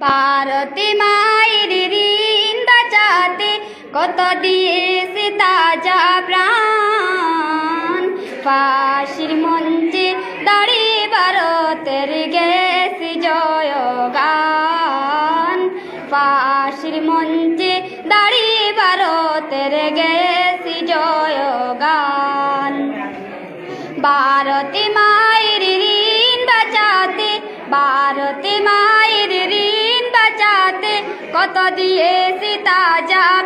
ভারতে মায়ের ঋণ বাঁচাতে কত দিয়েছে তাজা প্রাণ ফাঁসির মঞ্চে দাঁড়িয়ে ভারতের গেছে জয়গান ফাঁসির মঞ্চে দাঁড়িয়ে ভারতের গেছে জয়গান ভারতে মায়ের ঋণ বাঁচাতে ভারতী বাঁচাতে কত দিয়েছি তাজা প্রাণ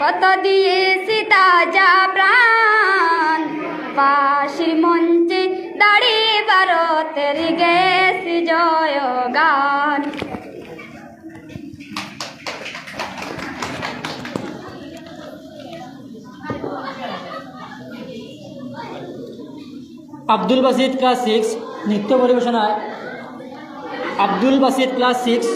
কত দিয়েছি তাজা প্রাণ? পাশের মঞ্চে দাঁড়িয়ে ভারতের গেছি জয়গান। আব্দুল বাসিদ ক্লাস সিক্স নৃত্য পরিবেশনায়। আব্দুল বাসিদ ক্লাস সিক্স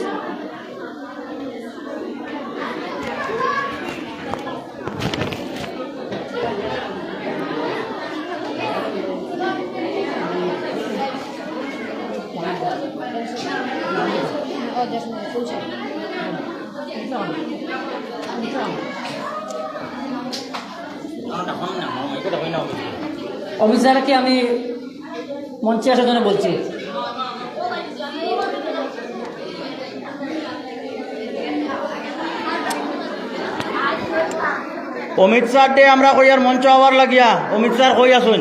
অমিত স্যারকে আমি মঞ্চে আসার জন্য বলছি। অমিত ডে আমরা কই আর মঞ্চ আবার লাগিয়া? অমিত স্যার কই আসুন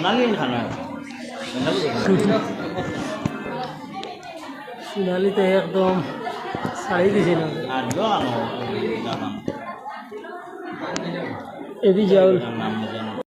সোনালি খানা সোনালিতে একদম ছাড়ি দিছে না। আর আনো